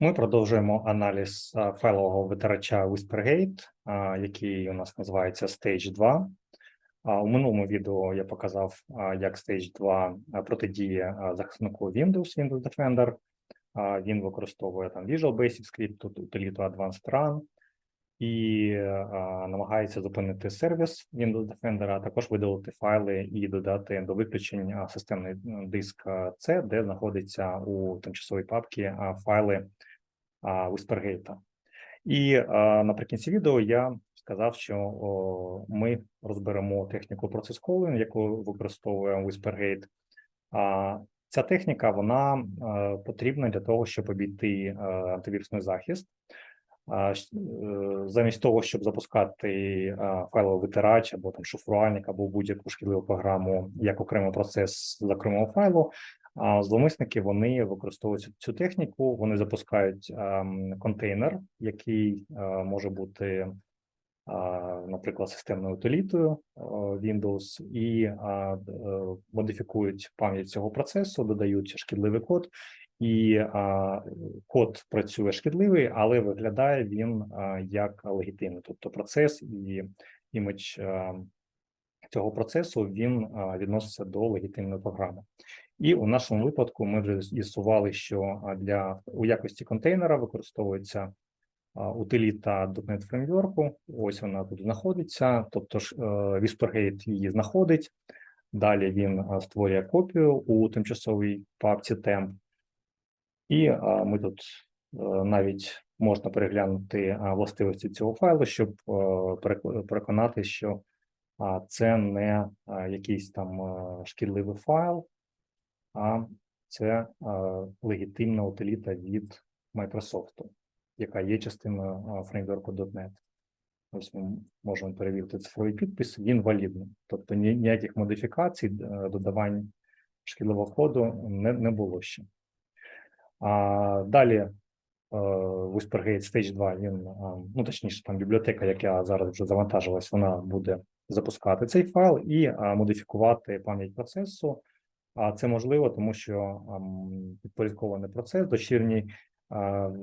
Ми продовжуємо аналіз файлового витирача Whispergate, який у нас називається Stage 2. У минулому відео я показав, як Stage 2 протидіє захиснику Windows, Windows Defender. Він використовує там Visual Basic Script, утиліту Advanced Run і а, намагається зупинити сервіс Windows Defender, а також видалити файли і додати до виключень системний диск а, C, де знаходиться у тимчасовій папці файли а, Whispergate. І а, наприкінці відео я сказав, що о, ми розберемо техніку процес calling, яку використовує Whispergate. А, ця техніка вона е, потрібна для того, щоб обійти е, антивірусний захист. Е, Замість того, щоб запускати файловий витирач або там шифрувальник, або будь-яку шкідливу програму як окремий процес з окремого файлу, а зловмисники вони використовують цю- техніку. Вони запускають контейнер, який може бути, наприклад, системною утилітою Windows, і е, модифікують пам'ять цього процесу, додають шкідливий код, і а, код працює шкідливий, але виглядає він а, як легітимний, тобто процес і імідж цього процесу він а, відноситься до легітимної програми. І у нашому випадку ми вже з'ясували, що для у якості контейнера використовується утиліта .NET Framework. Ось вона тут знаходиться, тобто ж е, Whispergate її знаходить. Далі він створює копію у тимчасовій папці temp. І ми тут е, навіть можна переглянути а, властивості цього файлу, щоб е, переконати, що це не якийсь там е, шкідливий файл, а це е, легітимна утиліта від Microsoft, яка є частиною е, фреймворку .NET. Ось ми можемо перевірити цифровий підпис, він валідний. Тобто ні- ніяких модифікацій, е, додавань шкідливого коду не, не було ще. А далі е, Whispergate Stage 2, він, ну точніше, там бібліотека, яка зараз вже завантажилась, вона буде запускати цей файл і а, модифікувати пам'ять процесу. А це можливо, тому що ам, підпорядкований процес дочірній,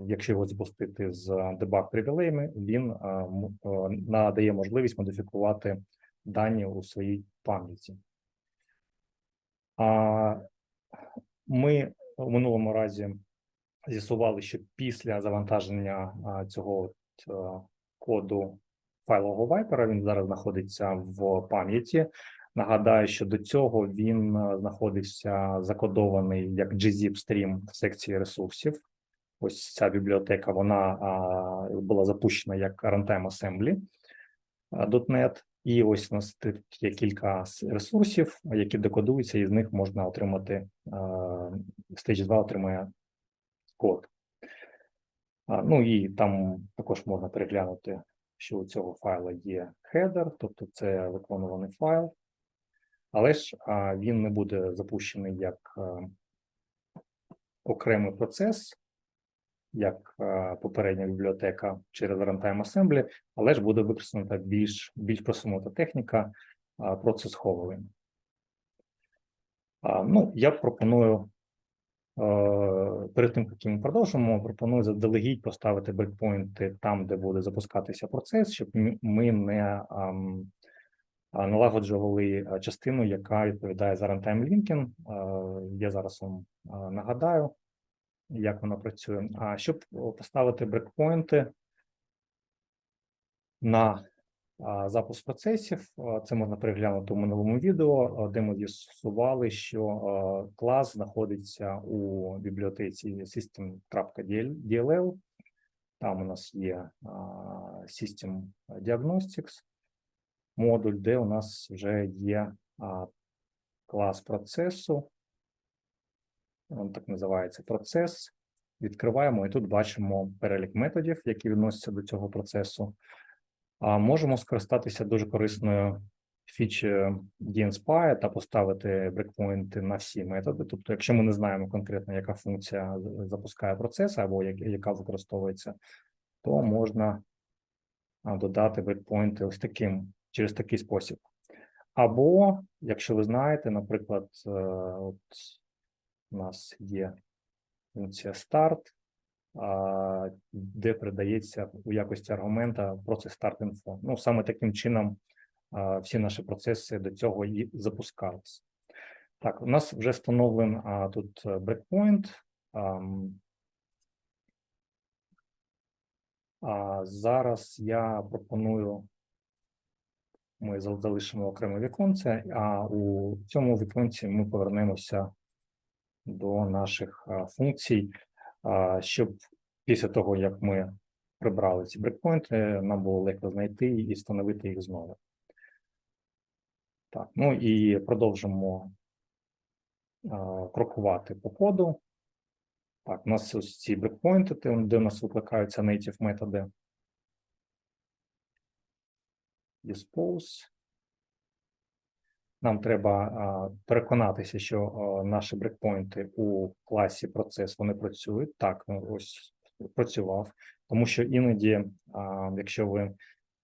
якщо його запустити з дебаг привілеями, він м- надає можливість модифікувати дані у своїй пам'яті. Ми у минулому разі з'ясували, що після завантаження цього коду файлового вайпера він зараз знаходиться в пам'яті. Нагадаю, що до цього він знаходився закодований як gzip стрім в секції ресурсів. Ось ця бібліотека вона була запущена як runtime assembly .NET. І ось у нас тут є кілька ресурсів, які декодуються, і з них можна отримати Stage 2 отримує код. Ну і там також можна переглянути, що у цього файла є хедер, тобто це виконуваний файл, але ж він не буде запущений як окремий процес, як попередня бібліотека через runtime assembly, але ж буде використана більш, більш просунута техніка процес ховering. Ну, я пропоную Перед тим, як ми продовжимо, пропоную заздалегідь поставити брейкпойнти там, де буде запускатися процес, щоб ми не налагоджували частину, яка відповідає за runtime linking. Я зараз вам нагадаю, як вона працює. А щоб поставити брейкпойнти на запуск процесів, це можна переглянути у минулому відео, де ми з'ясували, що клас знаходиться у бібліотеці system.dll. Там у нас є System Diagnostics модуль, де у нас вже є клас процесу. Він так називається процес. Відкриваємо і тут бачимо перелік методів, які відносяться до цього процесу. Можемо скористатися дуже корисною фічею DNSPy та поставити брейкпойнти на всі методи. Тобто, якщо ми не знаємо конкретно, яка функція запускає процес або яка використовується, то можна додати брейкпойнти ось таким через такий спосіб. Або, якщо ви знаєте, наприклад, е, от у нас є функція а, де передається у якості аргумента процес start.info. Ну, саме таким чином всі наші процеси до цього і запускалися. Так, у нас вже встановлений тут брекпоінт. А зараз я пропоную, ми залишимо окреме віконце, а у цьому віконці ми повернемося до наших функцій, щоб після того, як ми прибрали ці брекпоінти, нам було легко знайти і встановити їх знову. Так, ну і продовжимо крокувати по коду. Так, у нас ось ці брекпоінти, де у нас викликаються native методи. Dispose. Нам треба переконатися, що наші брекпоінти у класі процес вони працюють. Так, ну, ось працював, тому що іноді, якщо ви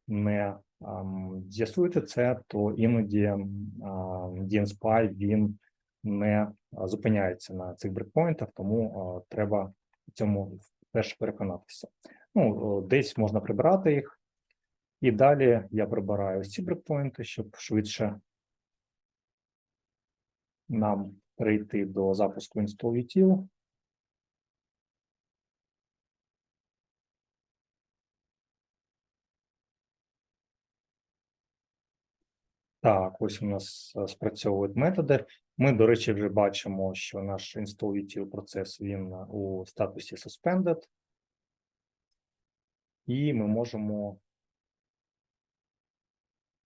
не з'ясуєте це, то іноді DNSPy він не зупиняється на цих брекпоінтах, тому треба цьому теж переконатися. Ну, десь можна прибрати їх, і далі я прибираю ось ці брекпоінти, щоб швидше нам перейти до запуску util. Так, ось у нас е, спрацьовують методи. Ми, до речі, вже бачимо, що наш util процес він е, у статусі suspended. І ми можемо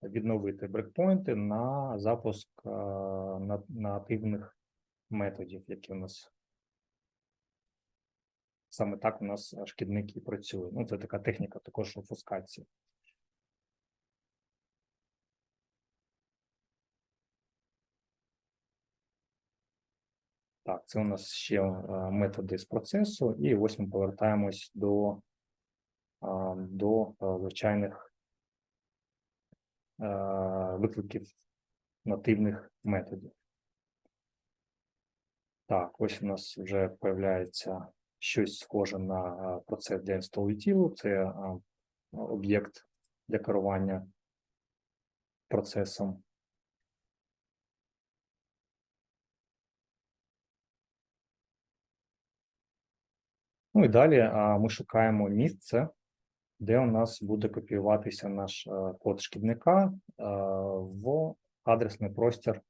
відновити брекпоінти на запуск е, на- нативних методів, які у нас саме так у нас шкідники працюють. Ну, це така техніка також офускації. Так, це у нас ще е, методи з процесу, і ось ми повертаємось до, до е, звичайних е, викликів нативних методів. Так, ось у нас вже появляється щось схоже на е, процес для util. Це е, об'єкт для керування процесом. Ну і далі ми шукаємо місце, де у нас буде копіюватися наш е, код шкідника е, в адресний простір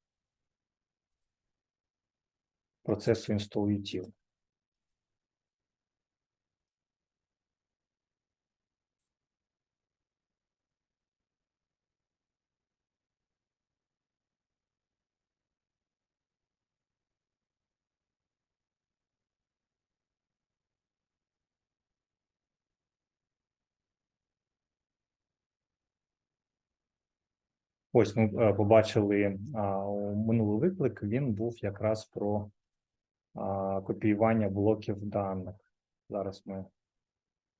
процесу install Ось ми е, побачили минулий виклик. Він був якраз про копіювання блоків даних. Зараз ми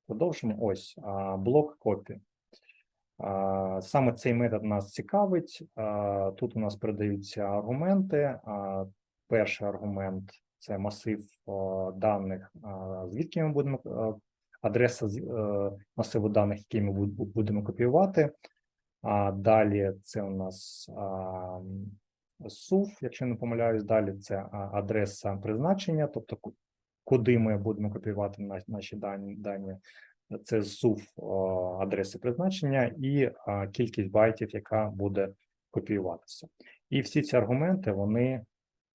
продовжимо. Ось блок копі. Саме цей метод нас цікавить. Тут у нас передаються аргументи. Перший аргумент це масив даних, звідки ми будемо адреса з- е, масиву даних, які ми будемо копіювати. А далі це у нас а, м, якщо не помиляюсь, далі це адреса призначення, тобто куди ми будемо копіювати наші дані. дані. Це SUV адреси призначення і кількість байтів, яка буде копіюватися. І всі ці аргументи, вони,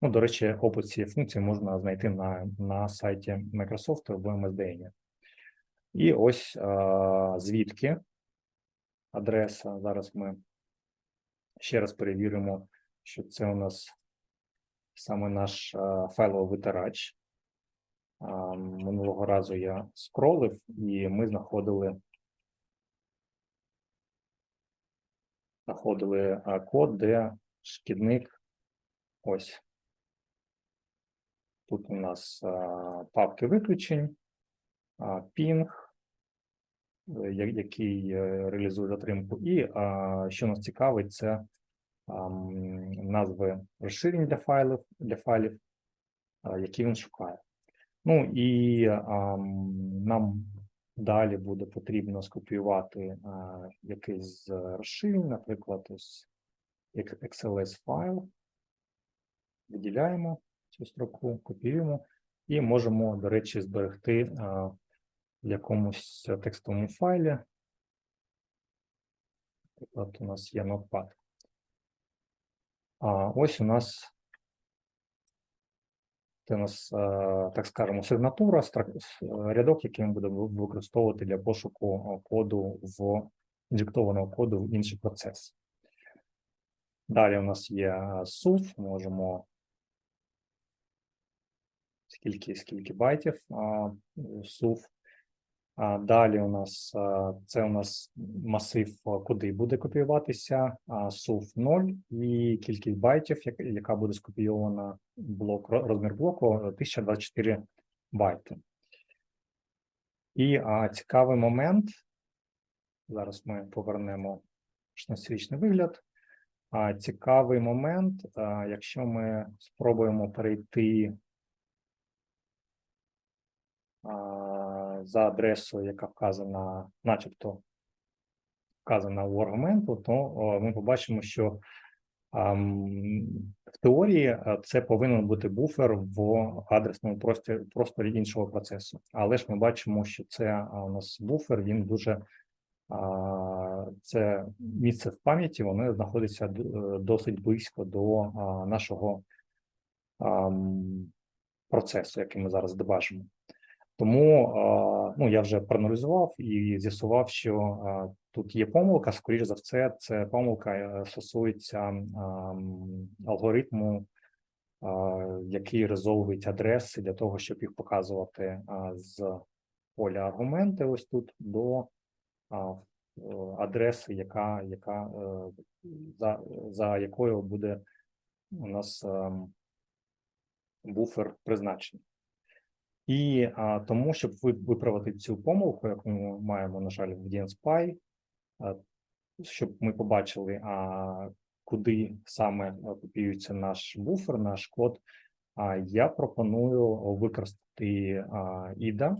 ну, до речі, опис цієї функції можна знайти на, на сайті Microsoft в MSDN. І ось звідки адреса. Зараз ми ще раз перевіримо, що це у нас саме наш а, файловий витирач. А, Минулого разу я скролив, і ми знаходили, знаходили а, код, де шкідник. Ось. Тут у нас папки виключень, пінг, е, який е, реалізує затримку. І що нас цікавить, це назви розширень для файлів, для файлів, які він шукає. Ну і нам далі буде потрібно скопіювати якийсь з розширень, наприклад, ось XLS файл. Виділяємо цю строку, копіюємо і можемо, до речі, зберегти в якомусь текстовому файлі. Наприклад, у нас є Notepad. А ось у нас це у нас, е, так скажемо, сигнатура, е, рядок, який ми будемо використовувати для пошуку е, коду в інжектованого коду в інший процес. Далі у нас є е, можемо скільки, скільки байтів. А далі у нас це у нас масив, куди буде копіюватися, а, 0 і кількість байтів, яка буде скопійована блок, розмір блоку е, 1024 байти. І а, цікавий момент. Зараз ми повернемо 16-річний вигляд. А цікавий момент, а, якщо ми спробуємо перейти а, за адресою, яка вказана, начебто вказана у аргументу, то ми побачимо, що в теорії е, це повинен бути буфер в адресному просторі, просторі іншого процесу. Але ж ми бачимо, що це у нас буфер, він дуже це місце в пам'яті, воно знаходиться е, досить близько до нашого процесу, який ми зараз добачимо. Тому ну, я вже проаналізував і з'ясував, що тут є помилка. Скоріше за все, це помилка е, стосується алгоритму, який резолвить адреси для того, щоб їх показувати з поля аргументи, ось тут до е, адреси, яка, яка е, за, за якою буде у нас ем, буфер призначений. І а, тому, щоб ви- виправити цю помилку, яку ми маємо, на жаль, в DNSPy, щоб ми побачили, а, куди саме копіюється наш буфер, наш код, а, я пропоную використати а, IDA,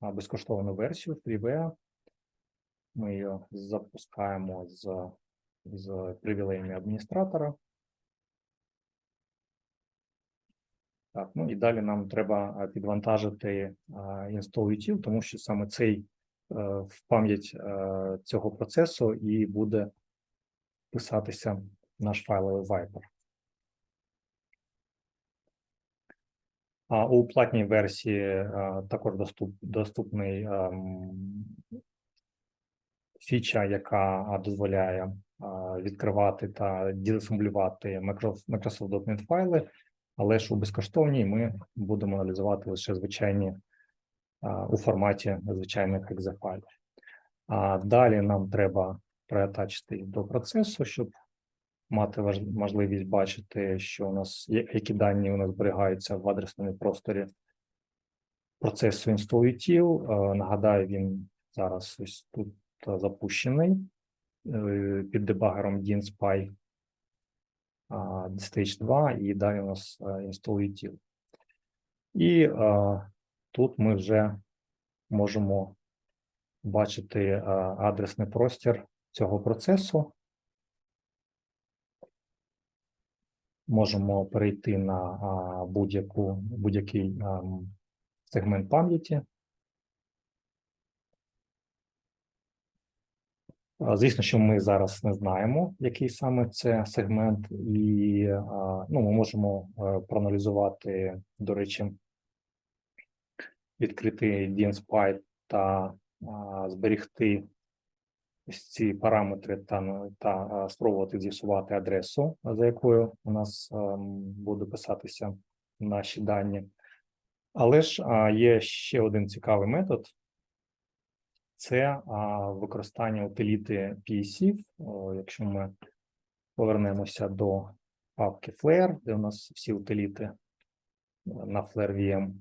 а, безкоштовну версію FreeWare. Ми її запускаємо з, з привілеями адміністратора. Так, ну і далі нам треба е, підвантажити install util, тому що саме цей е, в пам'ять е, цього процесу і буде писатися наш файловий Viper. А у платній версії е, також доступ, доступний ем, фіча, яка дозволяє відкривати та дезасемблювати Microsoft Microsoft файли, але ж у безкоштовній ми будемо аналізувати лише звичайні у форматі звичайних exe. А далі нам треба приатачити їх до процесу, щоб мати можливість бачити, що у нас які дані у нас зберігаються в адресному просторі процесу. Е, Нагадаю, він зараз ось тут запущений е, під дебагером DNSPy а, Stage 2 і далі у нас е, InstallUtil. І е, тут ми вже можемо бачити е, адресний простір цього процесу. Можемо перейти на будь-який сегмент пам'яті. Звісно, що ми зараз не знаємо, який саме це сегмент, і ну, ми можемо е, проаналізувати, до речі, відкрити DNSPy та зберігти ці параметри та, та спробувати з'ясувати адресу, за якою у нас буде писатися наші дані. Але ж є ще один цікавий метод. Це а, використання утиліти PSIF. Якщо ми повернемося до папки Flare, де у нас всі утиліти е, на Flare VM,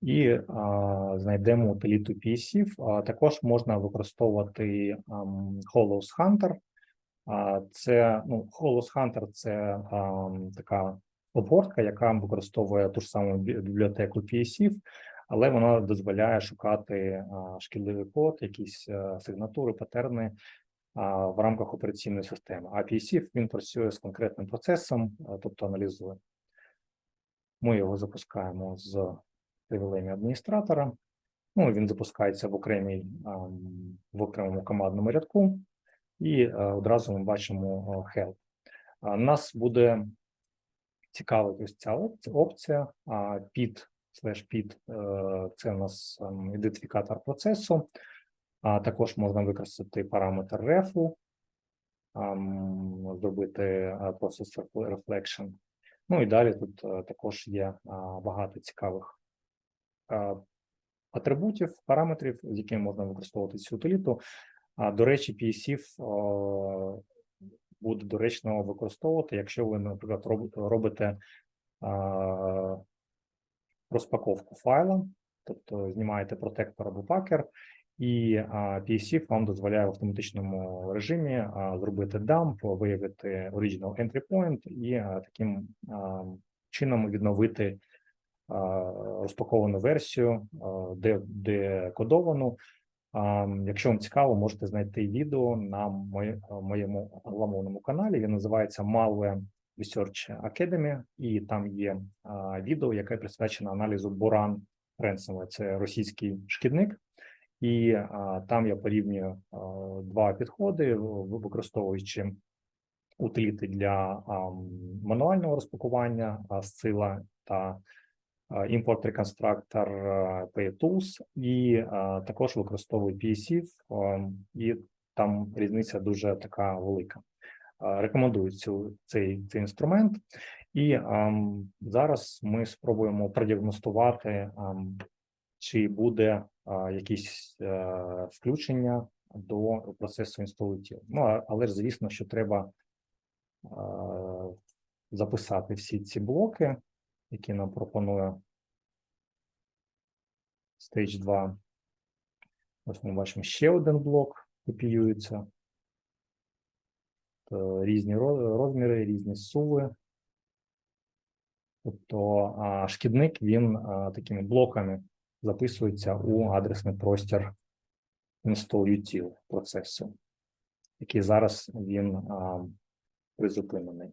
і а, знайдемо утиліту PSIF. А, також можна використовувати ам, Hollows Hunter. А, це ну, Hollows Hunter це ам, така обгортка, яка використовує ту ж саму бібліотеку PSIF, але вона дозволяє шукати шкідливий код, якісь е, сигнатури, патерни в рамках операційної системи. А PSIF, він працює з конкретним процесом, тобто аналізує. Ми його запускаємо з привілеями адміністратора. Ну, він запускається в окремій в окремому командному рядку, і е, одразу ми бачимо е, help. Нас буде цікавити ось ця опція під слеш під е, це у нас ем, ідентифікатор процесу. А також можна використати параметр рефу, зробити е, process reflection. Ну і далі тут е, також є багато цікавих атрибутів, параметрів, з якими можна використовувати цю утиліту. А, До речі, PSIF буде доречно використовувати, якщо ви, наприклад, робите розпаковку файла, тобто знімаєте протектор або пакер, і PSIF вам дозволяє в автоматичному режимі зробити dump, виявити original entry point і таким чином відновити розпаковану версію, де, де кодовану. Якщо вам цікаво, можете знайти відео на моєму англомовному каналі. Він називається Malware Research Academy, і там є відео, яке присвячено аналізу Буран Ransomware. Це російський шкідник. І а, там я порівнюю а, два підходи, використовуючи утиліти для а, мануального розпакування, а, Scila та Reconstructor а, PayTools, і а, також використовую PSIF, і там різниця дуже така велика. А, Рекомендую цю, цей, цей інструмент. І ам, зараз ми спробуємо продіагностувати, ам, чи буде а, якісь е, включення до процесу інсталутів. Ну, але ж звісно, що треба е, записати всі ці блоки, які нам пропонує Stage 2. Ось ми бачимо ще один блок копіюється. Тобто Різні розміри, різні суви. Тобто шкідник він такими блоками записується у адресний простір install-util процесу, який зараз він призупинений.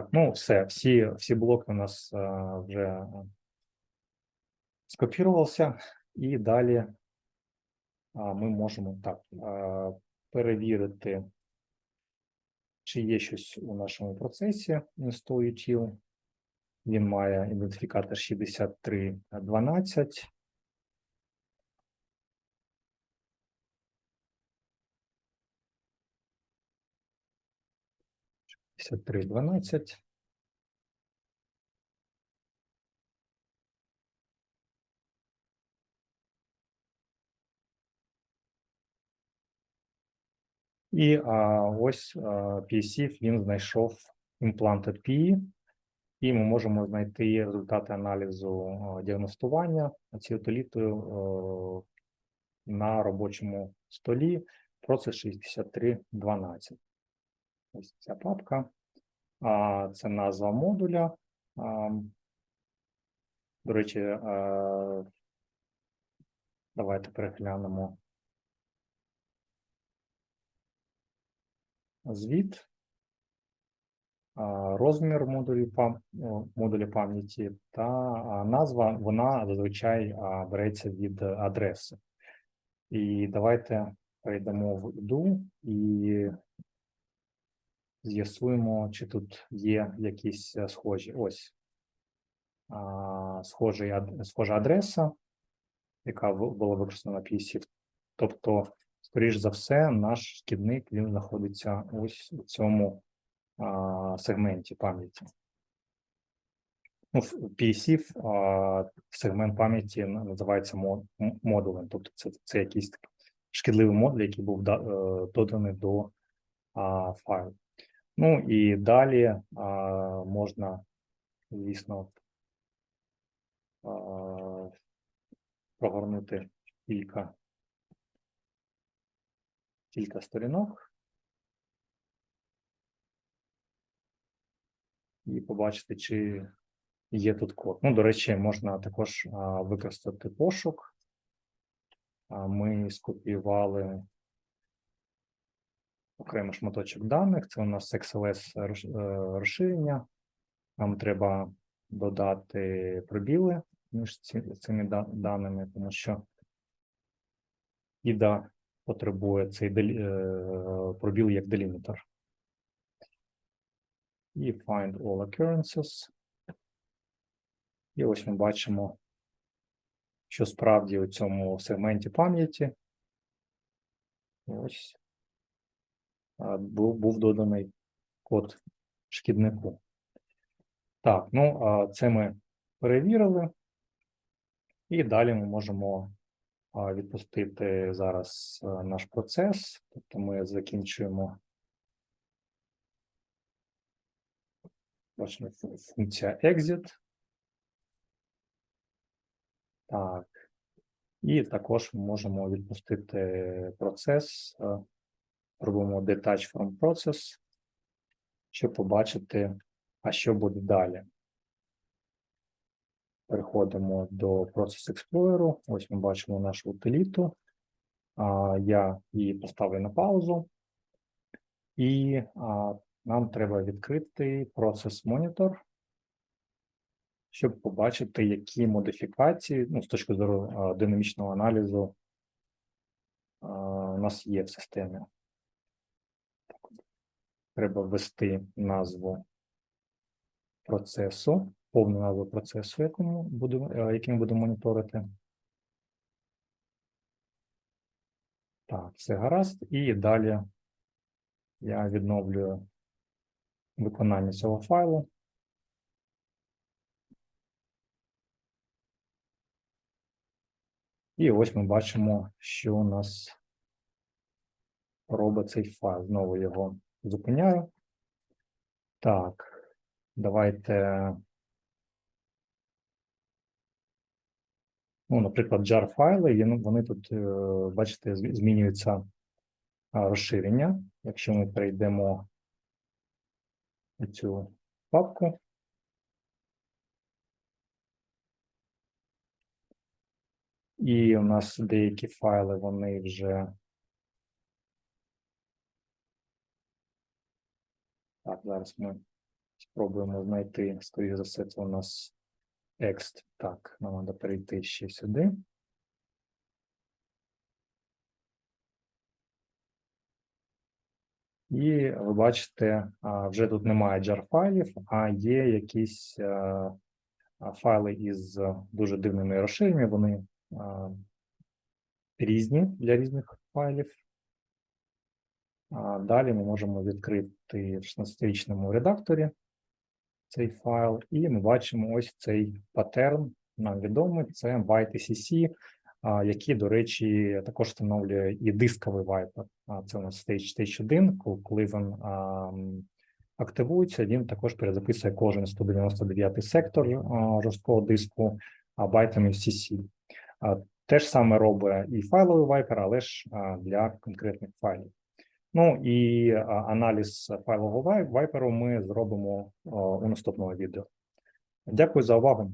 Так, ну все, всі, всі блоки у нас а, вже а, скопірувався, і далі а, ми можемо так а, перевірити, чи є щось у нашому процесі install-util. Він має ідентифікатор 6312. Пятьдесят три дванадцять. І а, ось а, PSIF він знайшов implanted PE, і ми можемо знайти результати аналізу діагностування цією на робочому столі процес 6312. Ось ця папка. Це назва модуля. До речі, давайте переглянемо звіт, розмір модулі, пам'яті та назва, вона зазвичай береться від адреси. І давайте перейдемо в іду і з'ясуємо, чи тут є якісь е, схожі. Ось схожий, схожа адреса, яка була використана на PSIF. Тобто, скоріш за все, наш шкідник він знаходиться ось у цьому сегменті пам'яті. Ну, PSIF сегмент пам'яті називається модулем, тобто це, це якийсь шкідливий модуль, який був е, доданий до файлу. Ну і далі а, можна, звісно, а, прогорнути кілька кілька сторінок. І побачити, чи є тут код. Ну, до речі, можна також а, використати пошук. А, Ми скопіювали окремий шматочок даних. Це у нас XLS е, розширення. Нам треба додати пробіли між цими даними, тому що іда потребує цей е, пробіл як делімітер. І find all occurrences. І ось ми бачимо, що справді у цьому сегменті пам'яті ось був, був доданий код шкіднику. Так, ну це ми перевірили. І далі ми можемо відпустити зараз наш процес. Тобто ми закінчуємо. Бачимо функція exit. Так. І також ми можемо відпустити процес. Робимо detach from process, щоб побачити, а що буде далі. Переходимо до Process Explorer. Ось ми бачимо нашу утиліту. Я її поставлю на паузу. І нам треба відкрити Process Monitor, щоб побачити, які модифікації, ну, з точки зору динамічного аналізу, у нас є в системі. Треба ввести назву процесу, повну назву процесу, якому будемо, е, який ми будемо моніторити. Так, все гаразд. І далі я відновлюю виконання цього файлу. І ось ми бачимо, що у нас робить цей файл. Знову його зупиняю. Так, давайте. Ну, наприклад, jar файли, ну, вони тут, е, бачите, змі- змінюються розширення. Якщо ми перейдемо у цю папку. І у нас деякі файли, вони вже. Так, зараз ми спробуємо знайти, скоріше за все, це у нас Ext. Так, нам треба перейти ще сюди. І ви бачите, вже тут немає jar файлів, а є якісь файли із дуже дивними розширеннями. Вони різні для різних файлів. Далі ми можемо відкрити в 16-річному редакторі цей файл, і ми бачимо ось цей паттерн, нам відомий, це byte.cc, а, який, до речі, також встановлює і дисковий вайпер. Це у нас Stage, Stage 1, коли- він активується, він також перезаписує кожен 199 сектор жорсткого диску байтами CC. Те ж саме робить і файловий вайпер, але ж для конкретних файлів. Ну і аналіз файлового вайперу ми зробимо у наступному відео. Дякую за увагу.